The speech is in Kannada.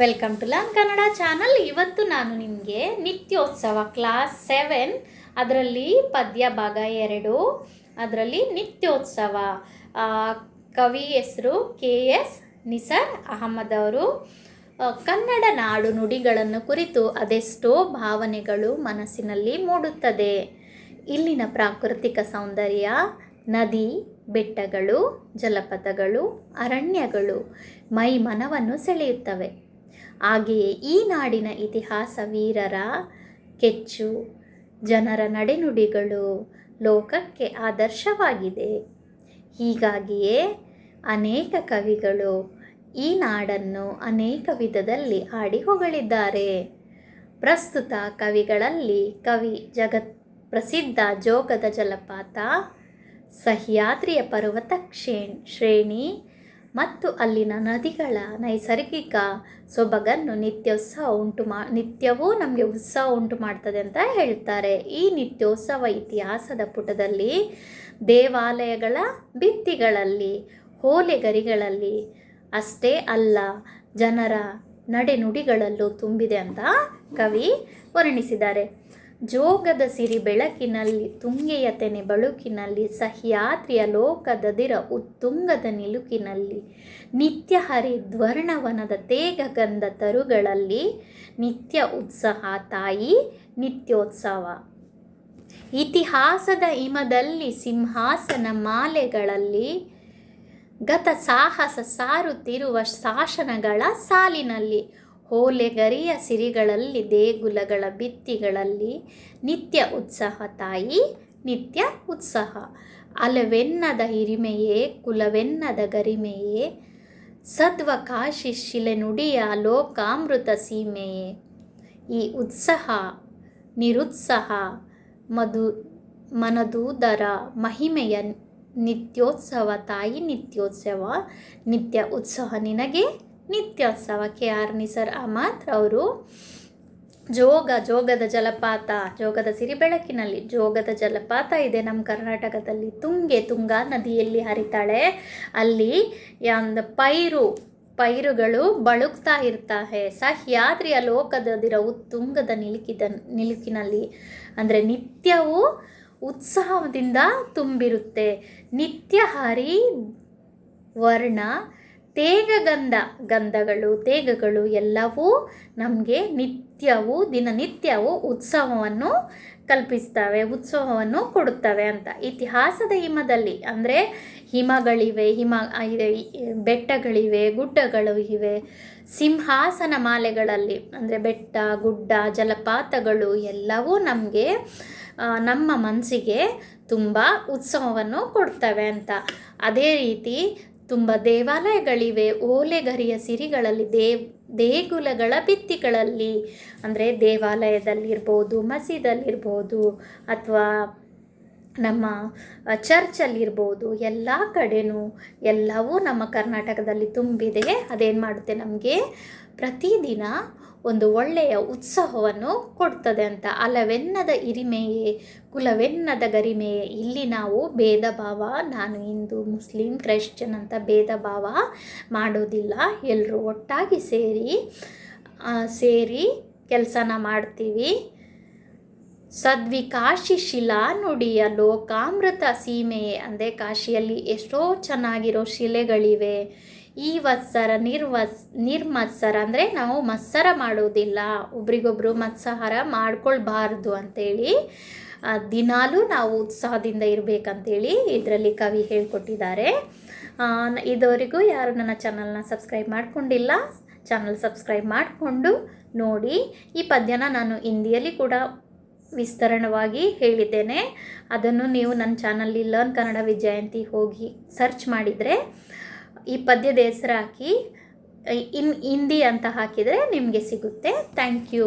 Welcome to learn Kannada channel ಇವತ್ತು ನಾನು ನಿಮಗೆ ನಿತ್ಯೋತ್ಸವ ಕ್ಲಾಸ್ ಸೆವೆನ್ ಅದರಲ್ಲಿ ಪದ್ಯ ಭಾಗ ಎರಡು, ಅದರಲ್ಲಿ ನಿತ್ಯೋತ್ಸವ. ಕವಿ ಹೆಸರು ಕೆ ಎಸ್ ನಿಸರ್ ಅಹಮದ್ ಅವರು. ಕನ್ನಡ ನಾಡು ನುಡಿಗಳನ್ನು ಕುರಿತು ಅದೆಷ್ಟೋ ಭಾವನೆಗಳು ಮನಸ್ಸಿನಲ್ಲಿ ಮೂಡುತ್ತದೆ. ಇಲ್ಲಿನ ಪ್ರಾಕೃತಿಕ ಸೌಂದರ್ಯ, ನದಿ, ಬೆಟ್ಟಗಳು ಜಲಪಾತಗಳು ಅರಣ್ಯಗಳು ಮೈ ಮನವನ್ನು ಸೆಳೆಯುತ್ತವೆ. ಹಾಗೆಯೇ ಈ ನಾಡಿನ ಇತಿಹಾಸ ವೀರರ ಕೆಚ್ಚು, ಜನರ ನಡೆನುಡಿಗಳು ಲೋಕಕ್ಕೆ ಆದರ್ಶವಾಗಿದೆ. ಹೀಗಾಗಿಯೇ ಅನೇಕ ಕವಿಗಳು ಈ ನಾಡನ್ನು ಅನೇಕ ವಿಧದಲ್ಲಿ ಹಾಡಿ ಹೊಗಳಿದ್ದಾರೆ. ಪ್ರಸ್ತುತ ಕವಿಗಳಲ್ಲಿ ಕವಿ ಜಗತ್ ಪ್ರಸಿದ್ಧ ಜೋಗದ ಜಲಪಾತ, ಸಹ್ಯಾದ್ರಿಯ ಪರ್ವತ ಕ್ಷೇಣ್ ಶ್ರೇಣಿ ಮತ್ತು ಅಲ್ಲಿನ ನದಿಗಳ ನೈಸರ್ಗಿಕ ಸೊಬಗನ್ನು ನಿತ್ಯೋತ್ಸವ ಉಂಟು ಮಾ, ನಿತ್ಯವೂ ನಮಗೆ ಉತ್ಸವ ಉಂಟು ಮಾಡ್ತದೆ ಅಂತ ಹೇಳ್ತಾರೆ. ಈ ನಿತ್ಯೋತ್ಸವ ಇತಿಹಾಸದ ಪುಟದಲ್ಲಿ ದೇವಾಲಯಗಳ ಭಿತ್ತಿಗಳಲ್ಲಿ, ಹೋಲೆಗರಿಗಳಲ್ಲಿ ಅಷ್ಟೇ ಅಲ್ಲ, ಜನರ ನಡೆನುಡಿಗಳಲ್ಲೂ ತುಂಬಿದೆ ಅಂತ ಕವಿ ವರ್ಣಿಸಿದ್ದಾರೆ. ಜೋಗದ ಸಿರಿ ಬೆಳಕಿನಲ್ಲಿ, ತುಂಗೆಯ ತೆನೆ ಬಳುಕಿನಲ್ಲಿ, ಸಹ್ಯಾದ್ರಿಯ ಲೋಕದದಿರ ಉತ್ತುಂಗದ ನಿಲುಕಿನಲ್ಲಿ, ನಿತ್ಯ ಹರಿ ಧ್ವರ್ಣವನದ ತೇಗ ಗಂಧ ತರುಗಳಲ್ಲಿ ನಿತ್ಯ ಉತ್ಸಾಹ ತಾಯಿ, ನಿತ್ಯೋತ್ಸವ. ಇತಿಹಾಸದ ಹಿಮದಲ್ಲಿ ಸಿಂಹಾಸನ ಮಾಲೆಗಳಲ್ಲಿ ಗತ ಸಾಹಸ ಸಾರುತ್ತಿರುವ ಶಾಸನಗಳ ಸಾಲಿನಲ್ಲಿ ಹೋಲೆಗರಿಯ ಸಿರಿಗಳಲ್ಲಿ ದೇಗುಲಗಳ ಭಿತ್ತಿಗಳಲ್ಲಿ ನಿತ್ಯ ಉತ್ಸಾಹ ತಾಯಿ, ನಿತ್ಯ ಉತ್ಸಾಹ. ಅಲವೆನ್ನದ ಹಿರಿಮೆಯೇ, ಕುಲವೆನ್ನದ ಗರಿಮೆಯೇ ಸದ್ವ ಕಾಶಿ ಶಿಲೆ ನುಡಿಯ ಲೋಕಾಮೃತ ಸೀಮೆಯೇ. ಈ ಉತ್ಸಾಹ, ನಿರುತ್ಸಾಹ, ಮಧು, ಮನದೂದರ ಮಹಿಮೆಯ ನಿತ್ಯೋತ್ಸವ ತಾಯಿ, ನಿತ್ಯೋತ್ಸವ, ನಿತ್ಯ ಉತ್ಸಾಹ ನಿನಗೆ ನಿತ್ಯೋತ್ಸವ ಕೆ ಆರ್ ನಿಸರ್ ಅಹಮದ್ ಅವರು ಜೋಗ, ಜೋಗದ ಜಲಪಾತ, ಜೋಗದ ಸಿರಿ ಬೆಳಕಿನಲ್ಲಿ ಜೋಗದ ಜಲಪಾತ ಇದೆ ನಮ್ಮ ಕರ್ನಾಟಕದಲ್ಲಿ. ತುಂಗೆ ತುಂಗಾ ನದಿಯಲ್ಲಿ ಹರಿತಾಳೆ. ಅಲ್ಲಿ ಒಂದು ಪೈರು, ಪೈರುಗಳು ಬಳುಕ್ತಾ ಇರ್ತಾಹೆ ಸಹ್ಯಾದ್ರಿಯ ಲೋಕದದಿರ ಉತ್ತುಂಗದ ನಿಲುಕಿದ, ನಿಲುಕಿನಲ್ಲಿ ಅಂದರೆ ನಿತ್ಯವೂ ಉತ್ಸಾಹದಿಂದ ತುಂಬಿರುತ್ತೆ. ನಿತ್ಯ ಹರಿ ವರ್ಣ ತೇಗಗಂಧ ಗಂಧಗಳು, ತೇಗಗಳು ಎಲ್ಲವೂ ನಮಗೆ ನಿತ್ಯವೂ, ದಿನನಿತ್ಯವೂ ಉತ್ಸವವನ್ನು ಕಲ್ಪಿಸ್ತವೆ, ಉತ್ಸವವನ್ನು ಕೊಡುತ್ತವೆ ಅಂತ. ಇತಿಹಾಸದ ಹಿಮದಲ್ಲಿ, ಅಂದರೆ ಹಿಮಗಳಿವೆ, ಹಿಮ ಇದೆ, ಬೆಟ್ಟಗಳಿವೆ, ಗುಡ್ಡಗಳು ಇವೆ, ಸಿಂಹಾಸನ ಮಾಲೆಗಳಲ್ಲಿ, ಅಂದರೆ ಬೆಟ್ಟ, ಗುಡ್ಡ, ಜಲಪಾತಗಳು ಎಲ್ಲವೂ ನಮಗೆ ನಮ್ಮ ಮನಸ್ಸಿಗೆ ತುಂಬ ಉತ್ಸವವನ್ನು ಕೊಡ್ತವೆ ಅಂತ. ಅದೇ ರೀತಿ ತುಂಬ ದೇವಾಲಯಗಳಿವೆ, ಓಲೆಗರಿಯ ಸಿರಿಗಳಲ್ಲಿ ದೇವ್ ದೇಗುಲಗಳ ಭಿತ್ತಿಗಳಲ್ಲಿ, ಅಂದರೆ ದೇವಾಲಯದಲ್ಲಿರ್ಬೋದು ಮಸೀದಲ್ಲಿರ್ಬೋದು ಅಥವಾ ನಮ್ಮ ಚರ್ಚಲ್ಲಿರ್ಬೋದು, ಎಲ್ಲ ಕಡೆನೂ ಎಲ್ಲವೂ ನಮ್ಮ ಕರ್ನಾಟಕದಲ್ಲಿ ತುಂಬಿದೆ. ಅದೇನು ಮಾಡುತ್ತೆ ನಮಗೆ? ಪ್ರತಿದಿನ ಒಂದು ಒಳ್ಳೆಯ ಉತ್ಸಾಹವನ್ನು ಕೊಡ್ತದೆ ಅಂತ. ಅಲವೆನ್ನದ ಇರಿಮೆಯೇ ಕುಲವೆನ್ನದ ಗರಿಮೆಯೇ, ಇಲ್ಲಿ ನಾವು ಭೇದ ಭಾವ, ನಾನು ಹಿಂದೂ, ಮುಸ್ಲಿಂ, ಕ್ರಿಶ್ಚಿಯನ್ ಅಂತ ಭೇದ ಭಾವ ಮಾಡೋದಿಲ್ಲ. ಎಲ್ಲರೂ ಒಟ್ಟಾಗಿ ಸೇರಿ ಸೇರಿ ಕೆಲಸನ ಮಾಡ್ತೀವಿ. ಸದ್ವಿ ಕಾಶಿ ಶಿಲಾ ನುಡಿಯ ಲೋಕಾಮೃತ ಸೀಮೆಯೇ, ಅಂದರೆ ಕಾಶಿಯಲ್ಲಿ ಎಷ್ಟೋ ಚೆನ್ನಾಗಿರೋ ಶಿಲೆಗಳಿವೆ. ಈ ವತ್ಸರ ನಿರ್ವಸ್ ನಿರ್ಮತ್ಸರ ಅಂದರೆ ನಾವು ಮತ್ಸರ ಮಾಡೋದಿಲ್ಲ. ಒಬ್ರಿಗೊಬ್ರು ಮತ್ಸಹಾರ ಮಾಡ್ಕೊಳ್ಬಾರ್ದು ಅಂತೇಳಿ ಆ, ದಿನಾಲೂ ನಾವು ಉತ್ಸಾಹದಿಂದ ಇರಬೇಕಂತೇಳಿ ಇದರಲ್ಲಿ ಕವಿ ಹೇಳಿಕೊಟ್ಟಿದ್ದಾರೆ. ಇದುವರೆಗೂ ಯಾರು ನನ್ನ ಚಾನಲ್ನ ಸಬ್ಸ್ಕ್ರೈಬ್ ಮಾಡಿಕೊಂಡಿಲ್ಲ ಚಾನಲ್ ಸಬ್ಸ್ಕ್ರೈಬ್ ಮಾಡಿಕೊಂಡು ನೋಡಿ. ಈ ಪದ್ಯನ ನಾನು ಹಿಂದಿಯಲ್ಲಿ ಕೂಡ ವಿಸ್ತರಣವಾಗಿ ಹೇಳಿದ್ದೇನೆ. ಅದನ್ನು ನೀವು ನನ್ನ ಚಾನಲ್ಲಿ ಲರ್ನ್ ಕನ್ನಡ ವಿಜಯಂತಿ ಹೋಗಿ ಸರ್ಚ್ ಮಾಡಿದರೆ ಈ ಪದ್ಯದ ಹೆಸರು ಹಾಕಿ ಇನ್ ಹಿಂದಿ ಅಂತ ಹಾಕಿದರೆ ನಿಮಗೆ ಸಿಗುತ್ತೆ. Thank you